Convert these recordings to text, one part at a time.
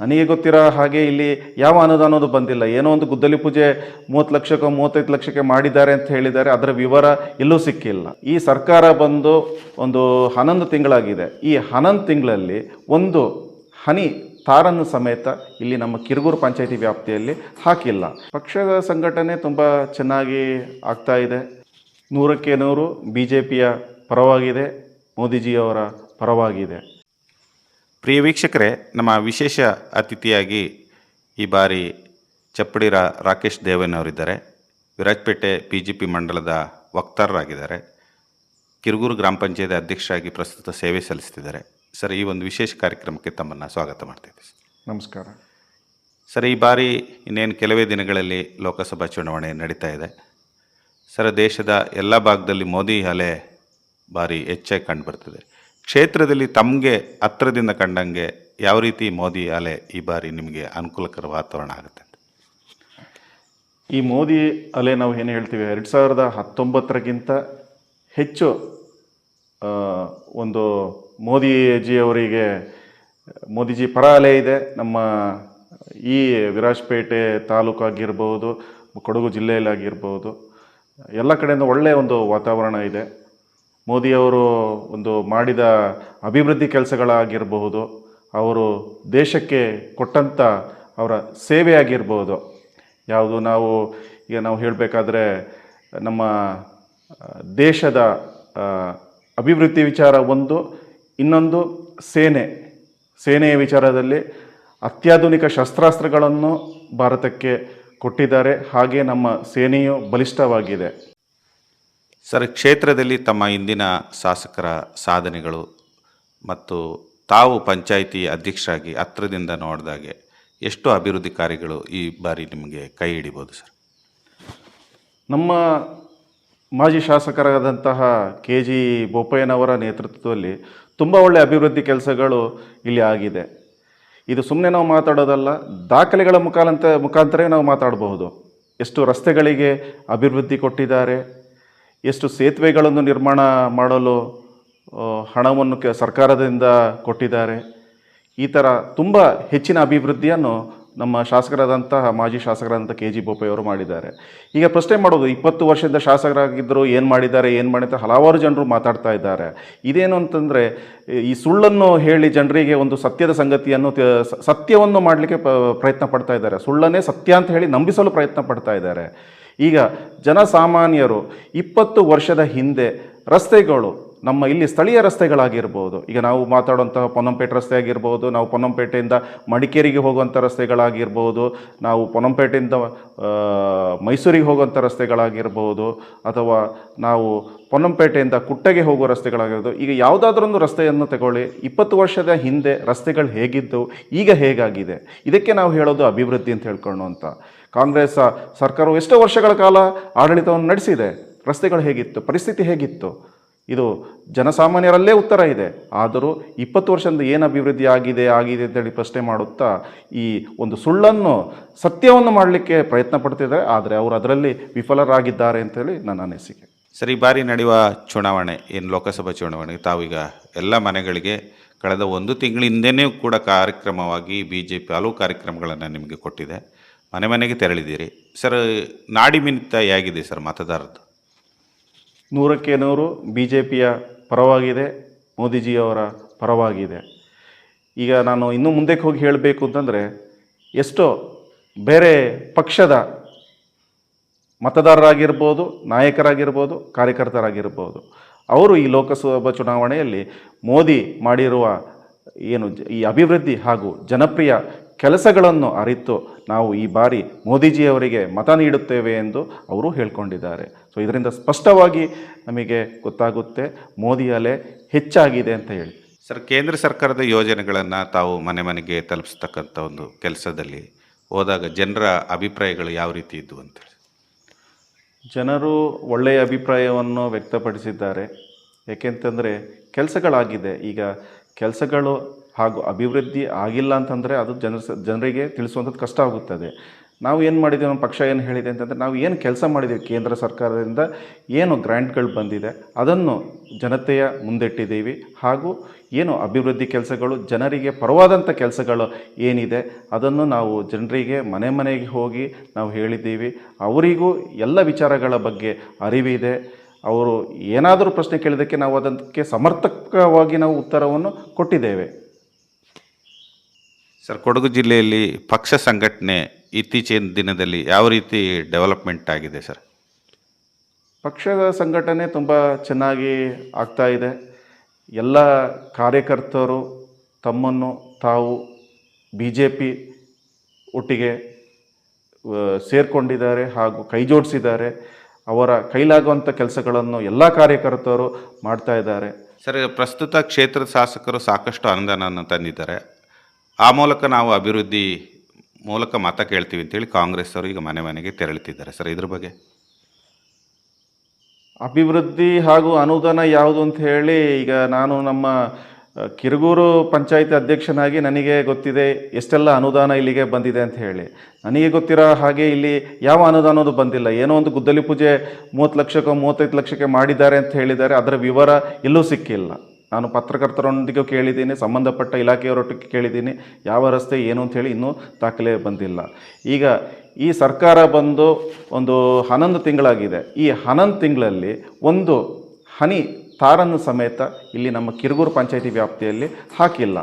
ನನಗೆ ಗೊತ್ತಿರೋ ಹಾಗೆ ಇಲ್ಲಿ ಯಾವ ಅನುದಾನವೂ ಬಂದಿಲ್ಲ. ಏನೋ ಒಂದು ಗುದ್ದಲಿ ಪೂಜೆ ಮೂವತ್ತು ಲಕ್ಷಕ್ಕೋ ಮೂವತ್ತೈದು ಲಕ್ಷಕ್ಕೆ ಮಾಡಿದ್ದಾರೆ ಅಂತ ಹೇಳಿದ್ದಾರೆ. ಅದರ ವಿವರ ಎಲ್ಲೂ ಸಿಕ್ಕಿಲ್ಲ. ಈ ಸರ್ಕಾರ ಬಂದು ಒಂದು ಹನ್ನೊಂದು ತಿಂಗಳಾಗಿದೆ. ಈ ಹನ್ನೊಂದು ತಿಂಗಳಲ್ಲಿ ಒಂದು ಹನಿ ತಾರನ್ನು ಸಮೇತ ಇಲ್ಲಿ ನಮ್ಮ ಕಿರುಗೂರು ಪಂಚಾಯಿತಿ ವ್ಯಾಪ್ತಿಯಲ್ಲಿ ಹಾಕಿಲ್ಲ. ಪಕ್ಷದ ಸಂಘಟನೆ ತುಂಬ ಚೆನ್ನಾಗಿ ಆಗ್ತಾ ಇದೆ. ನೂರಕ್ಕೆ ನೂರು ಬಿ ಜೆ ಪಿಯ ಪರವಾಗಿದೆ. ಮೋದಿಜಿಯವರ ಪರವಾಗಿದೆ. ಪ್ರಿಯ ವೀಕ್ಷಕರೇ ನಮ್ಮ ವಿಶೇಷ ಅತಿಥಿಯಾಗಿ ಈ ಬಾರಿ ಚಪ್ಪಡಿರ ರಾಕೇಶ್ ದೇವನವರಿದ್ದಾರೆ. ವಿರಾಜಪೇಟೆ ಪಿ ಜಿ ಪಿ ಮಂಡಲದ ವಕ್ತಾರರಾಗಿದ್ದಾರೆ. ಕಿರುಗೂರು ಗ್ರಾಮ ಪಂಚಾಯತ್ ಅಧ್ಯಕ್ಷರಾಗಿ ಪ್ರಸ್ತುತ ಸೇವೆ ಸಲ್ಲಿಸ್ತಿದ್ದಾರೆ ಸರ್ ಈ ಒಂದು ವಿಶೇಷ ಕಾರ್ಯಕ್ರಮಕ್ಕೆ ತಮ್ಮನ್ನು ಸ್ವಾಗತ ಮಾಡ್ತಿದ್ದೆ ನಮಸ್ಕಾರ. ಸರ್ ಈ ಬಾರಿ ಇನ್ನೇನು ಕೆಲವೇ ದಿನಗಳಲ್ಲಿ ಲೋಕಸಭಾ ಚುನಾವಣೆ ನಡೀತಾ ಇದೆ. ಸರ್ ದೇಶದ ಎಲ್ಲ ಭಾಗದಲ್ಲಿ ಮೋದಿ ಅಲೆ ಭಾರಿ ಹೆಚ್ಚಾಗಿ ಕಂಡುಬರ್ತದೆ ಕ್ಷೇತ್ರದಲ್ಲಿ ತಮಗೆ ಹತ್ರದಿಂದ ಕಂಡಂಗೆ ಯಾವ ರೀತಿ ಮೋದಿ ಅಲೆ ಈ ಬಾರಿ ನಿಮಗೆ ಅನುಕೂಲಕರ ವಾತಾವರಣ ಆಗುತ್ತೆ ಈ ಮೋದಿ ಅಲೆ ನಾವು ಏನು ಹೇಳ್ತೀವಿ? ಎರಡು ಸಾವಿರದ ಹತ್ತೊಂಬತ್ತರಕ್ಕಿಂತ ಹೆಚ್ಚು ಒಂದು ಮೋದಿಜಿಯವರಿಗೆ, ಮೋದಿಜಿ ಪರ ಅಲೆ ಇದೆ. ನಮ್ಮ ಈ ವಿರಾಜಪೇಟೆ ತಾಲೂಕು ಆಗಿರ್ಬೋದು ಕೊಡಗು ಜಿಲ್ಲೆಯಲ್ಲಿ ಆಗಿರ್ಬೋದು ಎಲ್ಲ ಕಡೆಯಿಂದ ಒಳ್ಳೆಯ ಒಂದು ವಾತಾವರಣ ಇದೆ. ಮೋದಿಯವರು ಒಂದು ಮಾಡಿದ ಅಭಿವೃದ್ಧಿ ಕೆಲಸಗಳಾಗಿರಬಹುದು, ಅವರು ದೇಶಕ್ಕೆ ಕೊಟ್ಟಂಥ ಅವರ ಸೇವೆ ಆಗಿರ್ಬೋದು ಯಾವುದು ನಾವು, ಈಗ ನಾವು ಹೇಳಬೇಕಾದ್ರೆ ನಮ್ಮ ದೇಶದ ಅಭಿವೃದ್ಧಿ ವಿಚಾರ ಒಂದು, ಇನ್ನೊಂದು ಸೇನೆ. ಸೇನೆಯ ವಿಚಾರದಲ್ಲಿ ಅತ್ಯಾಧುನಿಕ ಶಸ್ತ್ರಾಸ್ತ್ರಗಳನ್ನು ಭಾರತಕ್ಕೆ ಕೊಟ್ಟಿದ್ದಾರೆ. ಹಾಗೆ ನಮ್ಮ ಸೇನೆಯು ಬಲಿಷ್ಠವಾಗಿದೆ. ಸರ್, ಕ್ಷೇತ್ರದಲ್ಲಿ ತಮ್ಮ ಇಂದಿನ ಶಾಸಕರ ಸಾಧನೆಗಳು ಮತ್ತು ತಾವು ಪಂಚಾಯಿತಿ ಅಧ್ಯಕ್ಷರಾಗಿ ಹತ್ರದಿಂದ ನೋಡಿದಾಗೆ ಎಷ್ಟು ಅಭಿವೃದ್ಧಿ ಕಾರ್ಯಗಳು ಈ ಬಾರಿ ನಿಮಗೆ ಕೈ ಹಿಡಿಬೋದು ಸರ್? ನಮ್ಮ ಮಾಜಿ ಶಾಸಕರಾದಂತಹ ಕೆ ಜಿ ಬೋಪಯ್ಯನವರ ನೇತೃತ್ವದಲ್ಲಿ ತುಂಬ ಒಳ್ಳೆಯ ಅಭಿವೃದ್ಧಿ ಕೆಲಸಗಳು ಇಲ್ಲಿ ಆಗಿದೆ. ಇದು ಸುಮ್ಮನೆ ನಾವು ಮಾತಾಡೋದಲ್ಲ, ದಾಖಲೆಗಳ ಮುಖಾಂತ ಮುಖಾಂತರವೇ ನಾವು ಮಾತಾಡಬಹುದು. ಎಷ್ಟು ರಸ್ತೆಗಳಿಗೆ ಅಭಿವೃದ್ಧಿ ಕೊಟ್ಟಿದ್ದಾರೆ ಎಷ್ಟು ಸೇತುವೆಗಳನ್ನು ನಿರ್ಮಾಣ ಮಾಡಲು ಹಣವನ್ನು ಕೆ, ಸರ್ಕಾರದಿಂದ ಕೊಟ್ಟಿದ್ದಾರೆ. ಈ ಥರ ತುಂಬ ಹೆಚ್ಚಿನ ಅಭಿವೃದ್ಧಿಯನ್ನು ನಮ್ಮ ಶಾಸಕರಾದಂತಹ ಮಾಜಿ ಶಾಸಕರಾದಂಥ ಕೆ ಜಿ ಬೋಪಯ್ಯವರು ಮಾಡಿದ್ದಾರೆ. ಈಗ ಪ್ರಶ್ನೆ ಮಾಡೋದು, ಇಪ್ಪತ್ತು ವರ್ಷದಿಂದ ಶಾಸಕರಾಗಿದ್ದರು ಏನು ಮಾಡಿದ್ದಾರೆ ಏನು ಮಾಡಿದ್ದಾರೆ ಹಲವಾರು ಜನರು ಮಾತಾಡ್ತಾ ಇದ್ದಾರೆ. ಇದೇನು ಅಂತಂದರೆ, ಈ ಸುಳ್ಳನ್ನು ಹೇಳಿ ಜನರಿಗೆ ಒಂದು ಸತ್ಯದ ಸಂಗತಿಯನ್ನು ಸತ್ಯವನ್ನು ಮಾಡಲಿಕ್ಕೆ ಪ್ರಯತ್ನ ಪಡ್ತಾ ಇದ್ದಾರೆ. ಸುಳ್ಳನ್ನೇ ಸತ್ಯ ಅಂತ ಹೇಳಿ ನಂಬಿಸಲು ಪ್ರಯತ್ನ ಪಡ್ತಾ ಇದ್ದಾರೆ. ಈಗ ಜನಸಾಮಾನ್ಯರು ಇಪ್ಪತ್ತು ವರ್ಷದ ಹಿಂದೆ ರಸ್ತೆಗಳು ನಮ್ಮ ಇಲ್ಲಿ ಸ್ಥಳೀಯ ರಸ್ತೆಗಳಾಗಿರ್ಬೋದು. ಈಗ ನಾವು ಮಾತಾಡುವಂತಹ ಪೊನ್ನಂಪೇಟೆ ರಸ್ತೆ ಆಗಿರ್ಬೋದು ನಾವು ಪೊನ್ನಂಪೇಟೆಯಿಂದ ಮಡಿಕೇರಿಗೆ ಹೋಗುವಂಥ ರಸ್ತೆಗಳಾಗಿರ್ಬೋದು, ನಾವು ಪೊನ್ನಂಪೇಟೆಯಿಂದ ಮೈಸೂರಿಗೆ ಹೋಗುವಂಥ ರಸ್ತೆಗಳಾಗಿರ್ಬೋದು, ಅಥವಾ ನಾವು ಪೊನ್ನಂಪೇಟೆಯಿಂದ ಕುಟ್ಟೆಗೆ ಹೋಗುವ ರಸ್ತೆಗಳಾಗಿರ್ಬೋದು. ಈಗ ಯಾವುದಾದ್ರೊಂದು ರಸ್ತೆಯನ್ನು ತಗೊಳ್ಳಿ. ಇಪ್ಪತ್ತು ವರ್ಷದ ಹಿಂದೆ ರಸ್ತೆಗಳು ಹೇಗಿದ್ದವು, ಈಗ ಹೇಗಾಗಿದೆ? ಇದಕ್ಕೆ ನಾವು ಹೇಳೋದು ಅಭಿವೃದ್ಧಿ ಅಂತ ಹೇಳ್ಕೊಂಡು ಅಂತ. ಕಾಂಗ್ರೆಸ್ ಸರ್ಕಾರವು ಎಷ್ಟೋ ವರ್ಷಗಳ ಕಾಲ ಆಡಳಿತವನ್ನು ನಡೆಸಿದೆ. ರಸ್ತೆಗಳು ಹೇಗಿತ್ತು, ಪರಿಸ್ಥಿತಿ ಹೇಗಿತ್ತು? ಇದು ಜನಸಾಮಾನ್ಯರಲ್ಲೇ ಉತ್ತರ ಇದೆ. ಆದರೂ ಇಪ್ಪತ್ತು ವರ್ಷದಿಂದ ಏನು ಅಭಿವೃದ್ಧಿ ಆಗಿದೆ ಆಗಿದೆ ಅಂತೇಳಿ ಪ್ರಶ್ನೆ ಮಾಡುತ್ತಾ ಈ ಒಂದು ಸುಳ್ಳನ್ನು ಸತ್ಯವನ್ನು ಮಾಡಲಿಕ್ಕೆ ಪ್ರಯತ್ನ ಪಡ್ತಿದ್ದಾರೆ. ಆದರೆ ಅವರು ಅದರಲ್ಲಿ ವಿಫಲರಾಗಿದ್ದಾರೆ ಅಂತೇಳಿ ನನ್ನ ಅನಿಸಿಕೆ. ಸರಿ, ಈ ಬಾರಿ ನಡೆಯುವ ಚುನಾವಣೆ, ಏನು ಲೋಕಸಭಾ ಚುನಾವಣೆ, ತಾವೀಗ ಎಲ್ಲ ಮನೆಗಳಿಗೆ ಕಳೆದ ಒಂದು ತಿಂಗಳಿಂದನೇ ಕೂಡ ಕಾರ್ಯಕ್ರಮವಾಗಿ ಬಿ ಜೆ ಪಿ ಹಲವು ಕಾರ್ಯಕ್ರಮಗಳನ್ನು ನಿಮಗೆ ಕೊಟ್ಟಿದೆ. ಮನೆ ಮನೆಗೆ ತೆರಳಿದ್ದೀರಿ. ಸರ್, ನಾಡಿ ಹೇಗಿದೆ ಸರ್ ಮತದಾರದ್ದು? ನೂರಕ್ಕೆ ನೂರು ಬಿ ಜೆ ಪಿಯ ಪರವಾಗಿದೆ, ಮೋದಿಜಿಯವರ ಪರವಾಗಿದೆ. ಈಗ ನಾನು ಇನ್ನೂ ಮುಂದಕ್ಕೆ ಹೋಗಿ ಹೇಳಬೇಕು ಅಂತಂದರೆ, ಎಷ್ಟೋ ಬೇರೆ ಪಕ್ಷದ ಮತದಾರರಾಗಿರ್ಬೋದು, ನಾಯಕರಾಗಿರ್ಬೋದು, ಕಾರ್ಯಕರ್ತರಾಗಿರ್ಬೋದು, ಅವರು ಈ ಲೋಕಸಭಾ ಚುನಾವಣೆಯಲ್ಲಿ ಮೋದಿ ಮಾಡಿರುವ ಏನು ಈ ಅಭಿವೃದ್ಧಿ ಹಾಗೂ ಜನಪ್ರಿಯ ಕೆಲಸಗಳನ್ನು ಅರಿತು ನಾವು ಈ ಬಾರಿ ಮೋದಿಜಿಯವರಿಗೆ ಮತ ನೀಡುತ್ತೇವೆ ಎಂದು ಅವರು ಹೇಳ್ಕೊಂಡಿದ್ದಾರೆ. ಸೊ ಇದರಿಂದ ಸ್ಪಷ್ಟವಾಗಿ ನಮಗೆ ಗೊತ್ತಾಗುತ್ತೆ ಮೋದಿ ಅಲೆ ಹೆಚ್ಚಾಗಿದೆ ಅಂತ ಹೇಳಿ. ಸರ್ ಕೇಂದ್ರ ಸರ್ಕಾರದ ಯೋಜನೆಗಳನ್ನು ತಾವು ಮನೆ ಮನೆಗೆ ತಲುಪಿಸ್ತಕ್ಕಂಥ ಒಂದು ಕೆಲಸದಲ್ಲಿ ಹೋದಾಗ ಜನರ ಅಭಿಪ್ರಾಯಗಳು ಯಾವ ರೀತಿ ಇದ್ದವು ಅಂತೇಳಿ ಜನರು ಒಳ್ಳೆಯ ಅಭಿಪ್ರಾಯವನ್ನು ವ್ಯಕ್ತಪಡಿಸಿದ್ದಾರೆ. ಏಕೆಂತಂದರೆ ಕೆಲಸಗಳಾಗಿದೆ. ಈಗ ಕೆಲಸಗಳು ಹಾಗೂ ಅಭಿವೃದ್ಧಿ ಆಗಿಲ್ಲ ಅಂತಂದರೆ ಅದು ಜನ ಜನರಿಗೆ ತಿಳಿಸುವಂಥದ್ದು ಕಷ್ಟ ಆಗುತ್ತದೆ. ನಾವು ಏನು ಮಾಡಿದ್ದೀವಿ ನಮ್ಮ ಪಕ್ಷ ಏನು ಹೇಳಿದೆ ಅಂತಂದರೆ ನಾವು ಏನು ಕೆಲಸ ಮಾಡಿದ್ದೀವಿ ಕೇಂದ್ರ ಸರ್ಕಾರದಿಂದ ಏನು ಗ್ರ್ಯಾಂಟ್ಗಳು ಬಂದಿದೆ, ಅದನ್ನು ಜನತೆಯ ಮುಂದಿಟ್ಟಿದ್ದೀವಿ. ಹಾಗೂ ಏನು ಅಭಿವೃದ್ಧಿ ಕೆಲಸಗಳು, ಜನರಿಗೆ ಪರವಾದಂಥ ಕೆಲಸಗಳು ಏನಿದೆ, ಅದನ್ನು ನಾವು ಜನರಿಗೆ ಮನೆ ಮನೆಗೆ ಹೋಗಿ ನಾವು ಹೇಳಿದ್ದೀವಿ. ಅವರಿಗೂ ಎಲ್ಲ ವಿಚಾರಗಳ ಬಗ್ಗೆ ಅರಿವಿದೆ. ಅವರು ಏನಾದರೂ ಪ್ರಶ್ನೆ ಕೇಳಿದ್ದಕ್ಕೆ ನಾವು ಅದಕ್ಕೆ ಸಮರ್ಥಕವಾಗಿ ನಾವು ಉತ್ತರವನ್ನು ಕೊಟ್ಟಿದ್ದೇವೆ. ಸರ್ ಕೊಡಗು ಜಿಲ್ಲೆಯಲ್ಲಿ ಪಕ್ಷ ಸಂಘಟನೆ ಇತ್ತೀಚಿನ ದಿನದಲ್ಲಿ ಯಾವ ರೀತಿ ಡೆವಲಪ್ಮೆಂಟ್ ಆಗಿದೆ ಸರ್? ಪಕ್ಷದ ಸಂಘಟನೆ ತುಂಬ ಚೆನ್ನಾಗಿ ಆಗ್ತಾ ಇದೆ. ಎಲ್ಲ ಕಾರ್ಯಕರ್ತರು ತಮ್ಮನ್ನು ತಾವು ಬಿ ಜೆ ಪಿ ಒಟ್ಟಿಗೆ ಸೇರಿಕೊಂಡಿದ್ದಾರೆ ಹಾಗೂ ಕೈಜೋಡಿಸಿದ್ದಾರೆ ಅವರ ಕೈಲಾಗುವಂಥ ಕೆಲಸಗಳನ್ನು ಎಲ್ಲ ಕಾರ್ಯಕರ್ತರು ಮಾಡ್ತಾ ಇದ್ದಾರೆ. ಸರ್ ಪ್ರಸ್ತುತ ಕ್ಷೇತ್ರದ ಶಾಸಕರು ಸಾಕಷ್ಟು ಅನುದಾನವನ್ನು ತಂದಿದ್ದಾರೆ. ಆ ಮೂಲಕ ನಾವು ಅಭಿವೃದ್ಧಿ ಮೂಲಕ ಮತ ಕೇಳ್ತೀವಿ ಅಂತೇಳಿ ಕಾಂಗ್ರೆಸ್ ಅವರು ಈಗ ಮನೆ ಮನೆಗೆ ತೆರಳುತ್ತಿದ್ದಾರೆ. ಸರ್, ಇದ್ರ ಬಗ್ಗೆ? ಅಭಿವೃದ್ಧಿ ಹಾಗೂ ಅನುದಾನ ಯಾವುದು ಅಂತ ಹೇಳಿ ಈಗ ನಾನು ನಮ್ಮ ಕಿರುಗೂರು ಪಂಚಾಯತ್ ಅಧ್ಯಕ್ಷನಾಗಿ ನನಗೆ ಗೊತ್ತಿದೆ ಎಷ್ಟೆಲ್ಲ ಅನುದಾನ ಇಲ್ಲಿಗೆ ಬಂದಿದೆ ಅಂತ ಹೇಳಿ. ನನಗೆ ಗೊತ್ತಿರೋ ಹಾಗೆ ಇಲ್ಲಿ ಯಾವ ಅನುದಾನವೂ ಬಂದಿಲ್ಲ. ಏನೋ ಒಂದು ಗುದ್ದಲಿ ಪೂಜೆ ಮೂವತ್ತು ಲಕ್ಷಕ್ಕೋ ಮೂವತ್ತೈದು ಲಕ್ಷಕ್ಕೆ ಮಾಡಿದ್ದಾರೆ ಅಂತ ಹೇಳಿದ್ದಾರೆ. ಅದರ ವಿವರ ಎಲ್ಲೂ ಸಿಕ್ಕಿಲ್ಲ. ನಾನು ಪತ್ರಕರ್ತರೊಂದಿಗೂ ಕೇಳಿದ್ದೀನಿ, ಸಂಬಂಧಪಟ್ಟ ಇಲಾಖೆಯವರೊಟ್ಟಿಗೆ ಕೇಳಿದ್ದೀನಿ, ಯಾವ ರಸ್ತೆ ಏನು ಅಂಥೇಳಿ ಇನ್ನೂ ದಾಖಲೆ ಬಂದಿಲ್ಲ. ಈಗ ಈ ಸರ್ಕಾರ ಬಂದು ಒಂದು ಹನ್ನೊಂದು ತಿಂಗಳಾಗಿದೆ. ಈ ಹನ್ನೊಂದು ತಿಂಗಳಲ್ಲಿ ಒಂದು ಹನಿ ತಾರನ್ನು ಸಮೇತ ಇಲ್ಲಿ ನಮ್ಮ ಕಿರುಗೂರು ಪಂಚಾಯಿತಿ ವ್ಯಾಪ್ತಿಯಲ್ಲಿ ಹಾಕಿಲ್ಲ.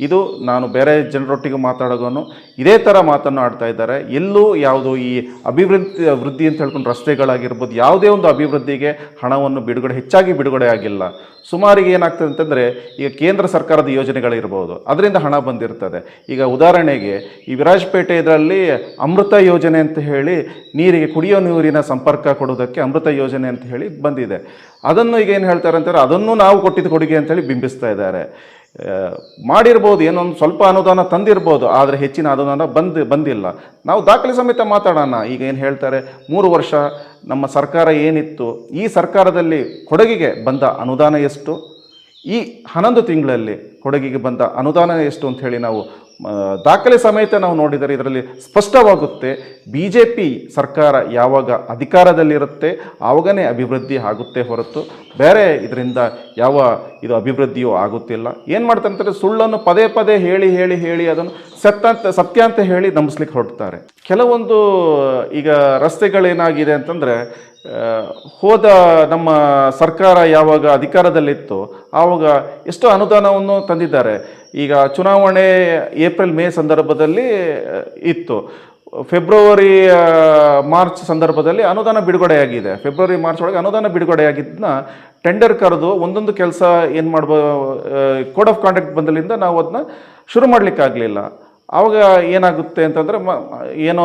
ಇದು ನಾನು ಬೇರೆ ಜನರೊಟ್ಟಿಗೆ ಮಾತಾಡೋದನ್ನು ಇದೇ ಥರ ಮಾತನ್ನು ಆಡ್ತಾ ಇದ್ದಾರೆ. ಎಲ್ಲೂ ಯಾವುದು ಈ ಅಭಿವೃದ್ಧಿ, ವೃದ್ಧಿ ಅಂತ ಹೇಳ್ಕೊಂಡು ರಸ್ತೆಗಳಾಗಿರ್ಬೋದು, ಯಾವುದೇ ಒಂದು ಅಭಿವೃದ್ಧಿಗೆ ಹಣವನ್ನು ಬಿಡುಗಡೆ, ಹೆಚ್ಚಾಗಿ ಬಿಡುಗಡೆ ಆಗಿಲ್ಲ. ಸುಮಾರಿಗೆ ಏನಾಗ್ತದೆ ಅಂತಂದರೆ, ಈಗ ಕೇಂದ್ರ ಸರ್ಕಾರದ ಯೋಜನೆಗಳಿರ್ಬೋದು, ಅದರಿಂದ ಹಣ ಬಂದಿರ್ತದೆ. ಈಗ ಉದಾಹರಣೆಗೆ, ಈ ವಿರಾಜಪೇಟೆ ಇದರಲ್ಲಿ ಅಮೃತ ಯೋಜನೆ ಅಂತ ಹೇಳಿ ನೀರಿಗೆ, ಕುಡಿಯೋ ನೀರಿನ ಸಂಪರ್ಕ ಕೊಡೋದಕ್ಕೆ ಅಮೃತ ಯೋಜನೆ ಅಂತ ಹೇಳಿ ಬಂದಿದೆ. ಅದನ್ನು ಈಗ ಏನು ಹೇಳ್ತಾರೆ ಅಂತಾರೆ ಅದನ್ನು ನಾವು ಕೊಟ್ಟಿದ್ದ ಕೊಡುಗೆ ಅಂತೇಳಿ ಬಿಂಬಿಸ್ತಾ ಇದ್ದಾರೆ. ಮಾಡಿರ್ಬೋದು, ಏನೊಂದು ಸ್ವಲ್ಪ ಅನುದಾನ ತಂದಿರ್ಬೋದು, ಆದರೆ ಹೆಚ್ಚಿನ ಅನುದಾನ ಬಂದು, ಬಂದಿಲ್ಲ. ನಾವು ದಾಖಲೆ ಸಮೇತ ಮಾತಾಡೋಣ. ಈಗ ಏನು ಹೇಳ್ತಾರೆ, ಮೂರು ವರ್ಷ ನಮ್ಮ ಸರ್ಕಾರ ಏನಿತ್ತು, ಈ ಸರ್ಕಾರದಲ್ಲಿ ಕೊಡಗಿಗೆ ಬಂದ ಅನುದಾನ ಎಷ್ಟು? ಈ ಹನ್ನೊಂದು ತಿಂಗಳಲ್ಲಿ ಕೊಡಗಿಗೆ ಬಂದ ಅನುದಾನ ಎಷ್ಟು ಅಂತ ಹೇಳಿ ನಾವು ದಾಖಲೆ ಸಮೇತ ನಾವು ನೋಡಿದರೆ ಇದರಲ್ಲಿ ಸ್ಪಷ್ಟವಾಗುತ್ತೆ ಬಿ ಜೆ ಪಿ ಸರ್ಕಾರ ಯಾವಾಗ ಅಧಿಕಾರದಲ್ಲಿರುತ್ತೆ, ಆವಾಗನೇ ಅಭಿವೃದ್ಧಿ ಆಗುತ್ತೆ ಹೊರತು ಬೇರೆ ಇದರಿಂದ ಯಾವ ಇದು ಅಭಿವೃದ್ಧಿಯೂ ಆಗುತ್ತಿಲ್ಲ. ಏನು ಮಾಡ್ತಾರೆ ಅಂತಂದರೆ ಸುಳ್ಳನ್ನು ಪದೇ ಪದೇ ಹೇಳಿ ಹೇಳಿ ಹೇಳಿ ಅದನ್ನು ಸತ್ಯ ಅಂತ ಸತ್ಯ ಅಂತ ಹೇಳಿ ನಂಬಿಸ್ಲಿಕ್ಕೆ ಹೊರಡ್ತಾರೆ. ಕೆಲವೊಂದು ಈಗ ರಸ್ತೆಗಳೇನಾಗಿದೆ ಅಂತಂದರೆ ಹೋದ ನಮ್ಮ ಸರ್ಕಾರ ಯಾವಾಗ ಅಧಿಕಾರದಲ್ಲಿತ್ತು ಆವಾಗ ಎಷ್ಟೋ ಅನುದಾನವನ್ನು ತಂದಿದ್ದಾರೆ. ಈಗ ಚುನಾವಣೆ ಏಪ್ರಿಲ್ ಮೇ ಸಂದರ್ಭದಲ್ಲಿ ಇತ್ತು. ಫೆಬ್ರವರಿ ಮಾರ್ಚ್ ಸಂದರ್ಭದಲ್ಲಿ ಅನುದಾನ ಬಿಡುಗಡೆಯಾಗಿದೆ. ಫೆಬ್ರವರಿ, ಮಾರ್ಚ್ ಒಳಗೆ ಅನುದಾನ ಬಿಡುಗಡೆಯಾಗಿದ್ದನ್ನ ಟೆಂಡರ್ ಕರೆದು ಒಂದೊಂದು ಕೆಲಸ ಏನು ಮಾಡ್ಬೋ ಕೋಡ್ ಆಫ್ ಕಾಂಡಕ್ಟ್ ಬಂದಲಿಂದ ನಾವು ಅದನ್ನ ಶುರು ಮಾಡಲಿಕ್ಕಾಗಲಿಲ್ಲ. ಆವಾಗ ಏನಾಗುತ್ತೆ ಅಂತಂದರೆ ಏನೋ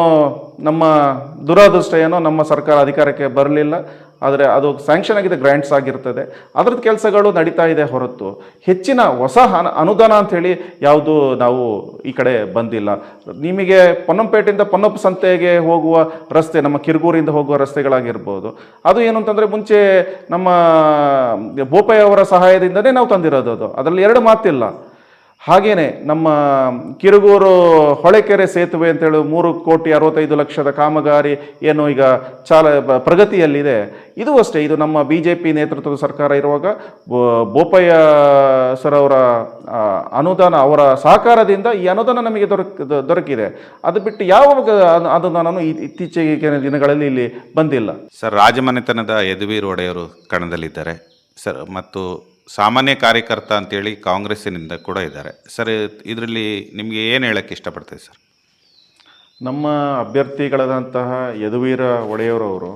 ನಮ್ಮ ದುರಾದೃಷ್ಟ ಏನೋ ನಮ್ಮ ಸರ್ಕಾರ ಅಧಿಕಾರಕ್ಕೆ ಬರಲಿಲ್ಲ. ಆದರೆ ಅದು ಸ್ಯಾಂಕ್ಷನ್ ಆಗಿದೆ ಗ್ರ್ಯಾಂಟ್ಸ್ ಆಗಿರ್ತದೆ. ಅದ್ರದ್ದು ಕೆಲಸಗಳು ನಡೀತಾ ಇದೆ ಹೊರತು. ಹೆಚ್ಚಿನ ಹೊಸ ಅನ- ಅನುದಾನ ಅಂಥೇಳಿ ಯಾವುದು ನಾವು ಈ ಕಡೆ ಬಂದಿಲ್ಲ. ನಿಮಗೆ ಪೊನ್ನಂಪೇಟೆಯಿಂದ ಪೊನ್ನಪ್ಪ ಸಂತೆಗೆ ಹೋಗುವ ರಸ್ತೆ, ನಮ್ಮ ಕಿರ್ಗೂರಿಂದ ಹೋಗುವ ರಸ್ತೆಗಳಾಗಿರ್ಬೋದು. ಅದು ಏನು ಅಂತಂದರೆ ಮುಂಚೆ ನಮ್ಮ ಬೋಪಯ್ಯ ಅವರ ಸಹಾಯದಿಂದನೇ ನಾವು ತಂದಿರೋದು ಅದು. ಅದರಲ್ಲಿ ಎರಡು ಮಾತಿಲ್ಲ. ಹಾಗೇನೆ ನಮ್ಮ ಕಿರುಗೂರು ಹೊಳೆಕೆರೆ ಸೇತುವೆ ಅಂತೇಳಿ ಮೂರು ಕೋಟಿ ಅರವತ್ತೈದು ಲಕ್ಷದ ಕಾಮಗಾರಿ ಏನು ಈಗ ಚಾಲ ಪ್ರಗತಿಯಲ್ಲಿದೆ. ಇದು ಅಷ್ಟೇ, ಇದು ನಮ್ಮ ಬಿ ಜೆ ಪಿ ನೇತೃತ್ವದ ಸರ್ಕಾರ ಇರುವಾಗ ಬೋಪಯ್ಯ ಸರ್ ಅವರ ಅನುದಾನ, ಅವರ ಸಹಕಾರದಿಂದ ಈ ಅನುದಾನ ನಮಗೆ ದೊರಕ ದೊರಕಿದೆ. ಅದು ಬಿಟ್ಟು ಯಾವ ಅನು- ಅನುದಾನನೂ ಇತ್ತೀಚೆಗೆ ದಿನಗಳಲ್ಲಿ ಇಲ್ಲಿ ಬಂದಿಲ್ಲ. ಸರ್, ರಾಜಮನೆತನದ ಯದುವೀರ್ ಒಡೆಯರು ಕಣದಲ್ಲಿದ್ದಾರೆ. ಸರ್, ಮತ್ತು ಸಾಮಾನ್ಯ ಕಾರ್ಯಕರ್ತ ಅಂತೇಳಿ ಕಾಂಗ್ರೆಸ್ಸಿನಿಂದ ಕೂಡ ಇದ್ದಾರೆ. ಸರ್, ಇದರಲ್ಲಿ ನಿಮಗೆ ಏನು ಹೇಳೋಕ್ಕೆ ಇಷ್ಟಪಡ್ತೀವಿ ಸರ್? ನಮ್ಮ ಅಭ್ಯರ್ಥಿಗಳಾದಂತಹ ಯದುವೀರ ಒಡೆಯವರವರು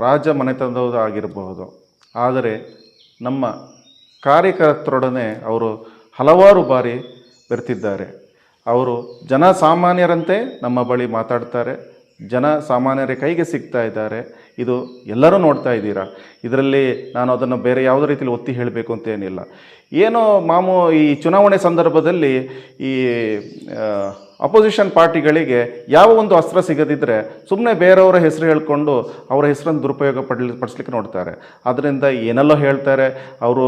ರಾಜ ಮನೆತನದವರು ಆಗಿರಬಹುದು. ಆದರೆ ನಮ್ಮ ಕಾರ್ಯಕರ್ತರೊಡನೆ ಅವರು ಹಲವಾರು ಬಾರಿ ಬೆರೆತಿದ್ದಾರೆ. ಅವರು ಜನಸಾಮಾನ್ಯರಂತೆ ನಮ್ಮ ಬಳಿ ಮಾತಾಡ್ತಾರೆ. ಜನ ಸಾಮಾನ್ಯರ ಕೈಗೆ ಸಿಗ್ತಾ ಇದ್ದಾರೆ. ಇದು ಎಲ್ಲರೂ ನೋಡ್ತಾ ಇದ್ದೀರಾ? ಇದರಲ್ಲಿ ನಾನು ಅದನ್ನು ಬೇರೆ ಯಾವುದೇ ರೀತಿಯಲ್ಲಿ ಒತ್ತಿ ಹೇಳಬೇಕು ಅಂತ ಏನಿಲ್ಲ. ಏನೋ ಮಾಮೂ ಈ ಚುನಾವಣೆ ಸಂದರ್ಭದಲ್ಲಿ ಈ ಅಪೋಸಿಷನ್ ಪಾರ್ಟಿಗಳಿಗೆ ಯಾವ ಒಂದು ಅಸ್ತ್ರ ಸಿಗದಿದ್ದರೆ ಸುಮ್ಮನೆ ಬೇರೆಯವರ ಹೆಸರು ಹೇಳಿಕೊಂಡು ಅವರ ಹೆಸರನ್ನು ದುರುಪಯೋಗ ಪಡಲಿ, ಪಡಿಸ್ಲಿಕ್ಕೆ ನೋಡ್ತಾರೆ. ಅದರಿಂದ ಏನೆಲ್ಲೋ ಹೇಳ್ತಾರೆ, ಅವರು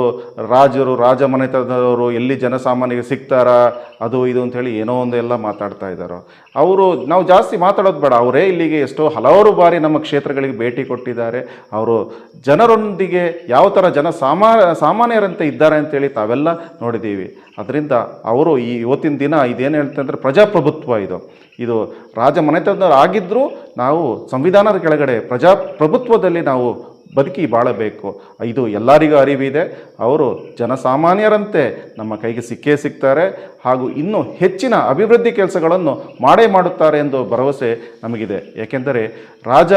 ರಾಜರು, ರಾಜ ಮನೆತನದವರು, ಎಲ್ಲಿ ಜನಸಾಮಾನ್ಯರಿಗೆ ಸಿಗ್ತಾರಾ, ಅದು ಇದು ಅಂತೇಳಿ ಏನೋ ಒಂದು ಎಲ್ಲ ಮಾತಾಡ್ತಾ ಇದ್ದಾರೋ ಅವರು ನಾವು ಜಾಸ್ತಿ ಮಾತಾಡೋದು ಬೇಡ, ಅವರೇ ಇಲ್ಲಿಗೆ ಎಷ್ಟೋ ಹಲವಾರು ಬಾರಿ ನಮ್ಮ ಕ್ಷೇತ್ರಗಳಿಗೆ ಭೇಟಿ ಕೊಟ್ಟಿದ್ದಾರೆ. ಅವರು ಜನರೊಂದಿಗೆ ಯಾವ ಥರ ಜನ ಸಾಮಾ, ಸಾಮಾನ್ಯರಂತೆ ಇದ್ದಾರೆ ಅಂತೇಳಿ ತಾವೆಲ್ಲ ನೋಡಿದ್ದೀವಿ. ಅದರಿಂದ ಅವರು ಈ ಇವತ್ತಿನ ದಿನ ಇದೇನು ಹೇಳ್ತಂದ್ರೆ ಪ್ರಜಾಪ್ರಭುತ್ವ ಇದು. ಇದು ರಾಜ ಆಗಿದ್ದರೂ ನಾವು ಸಂವಿಧಾನದ ಕೆಳಗಡೆ ಪ್ರಜಾಪ್ರಭುತ್ವದಲ್ಲಿ ನಾವು ಬದುಕಿ ಬಾಳಬೇಕು. ಇದು ಎಲ್ಲರಿಗೂ ಅರಿವಿದೆ. ಅವರು ಜನಸಾಮಾನ್ಯರಂತೆ ನಮ್ಮ ಕೈಗೆ ಸಿಕ್ಕೇ ಸಿಗ್ತಾರೆ. ಹಾಗೂ ಇನ್ನೂ ಹೆಚ್ಚಿನ ಅಭಿವೃದ್ಧಿ ಕೆಲಸಗಳನ್ನು ಮಾಡೇ ಮಾಡುತ್ತಾರೆ ಎಂದು ಭರವಸೆ ನಮಗಿದೆ. ಏಕೆಂದರೆ ರಾಜ,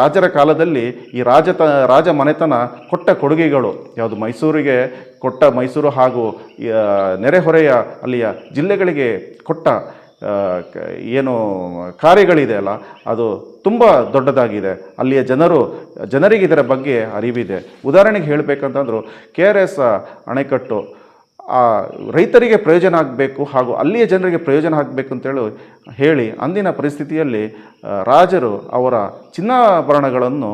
ರಾಜರ ಕಾಲದಲ್ಲಿ ಈ ರಾಜ ತ, ರಾಜ ಮನೆತನ ಕೊಟ್ಟ ಕೊಡುಗೆಗಳು, ಯಾವುದು ಮೈಸೂರಿಗೆ ಕೊಟ್ಟ ಮೈಸೂರು ಹಾಗೂ ನೆರೆಹೊರೆಯ ಅಲ್ಲಿಯ ಜಿಲ್ಲೆಗಳಿಗೆ ಕೊಟ್ಟ ಏನು ಕಾರ್ಯಗಳಿದೆ ಅಲ್ಲ, ಅದು ತುಂಬ ದೊಡ್ಡದಾಗಿದೆ. ಅಲ್ಲಿಯ ಜನರು, ಜನರಿಗೆ ಇದರ ಬಗ್ಗೆ ಅರಿವಿದೆ. ಉದಾಹರಣೆಗೆ ಹೇಳಬೇಕಂತಂದ್ರು, ಕೆ ಆರ್ ಎಸ್ ಅಣೆಕಟ್ಟು, ಆ, ರೈತರಿಗೆ ಪ್ರಯೋಜನ ಆಗಬೇಕು ಹಾಗೂ ಅಲ್ಲಿಯ ಜನರಿಗೆ ಪ್ರಯೋಜನ ಆಗಬೇಕು ಅಂತೇಳಿ ಹೇಳಿ ಅಂದಿನ ಪರಿಸ್ಥಿತಿಯಲ್ಲಿ ರಾಜರು ಅವರ ಚಿನ್ನಾಭರಣಗಳನ್ನು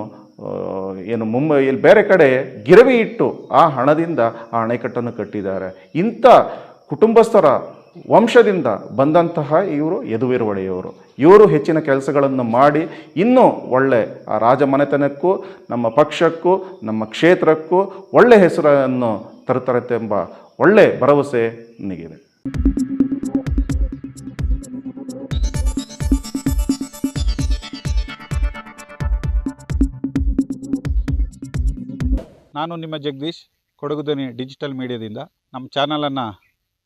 ಏನು ಮುಂಬೈಯಲ್ಲಿ ಬೇರೆ ಕಡೆ ಗಿರವಿ ಇಟ್ಟು ಆ ಹಣದಿಂದ ಆ ಅಣೆಕಟ್ಟನ್ನು ಕಟ್ಟಿದ್ದಾರೆ. ಇಂಥ ಕುಟುಂಬಸ್ಥರ ವಂಶದಿಂದ ಬಂದಂತಹ ಇವರು ಯದುವೀರ ಒಡೆಯವರು ಇವರು ಹೆಚ್ಚಿನ ಕೆಲಸಗಳನ್ನು ಮಾಡಿ ಇನ್ನೂ ಒಳ್ಳೆ ಆ ರಾಜ ಮನೆತನಕ್ಕೂ ನಮ್ಮ ಪಕ್ಷಕ್ಕೂ, ನಮ್ಮ ಕ್ಷೇತ್ರಕ್ಕೂ ಒಳ್ಳೆ ಹೆಸರನ್ನು ತರುತ್ತಾರೆಂಬ ಒಳ್ಳೆ ಭರವಸೆ ನನಗಿದೆ. ನಾನು ನಿಮ್ಮ ಜಗದೀಶ್ ಕೊಡಗುದನಿ ಡಿಜಿಟಲ್ ಮೀಡಿಯಾದಿಂದ. ನಮ್ಮ ಚಾನಲನ್ನು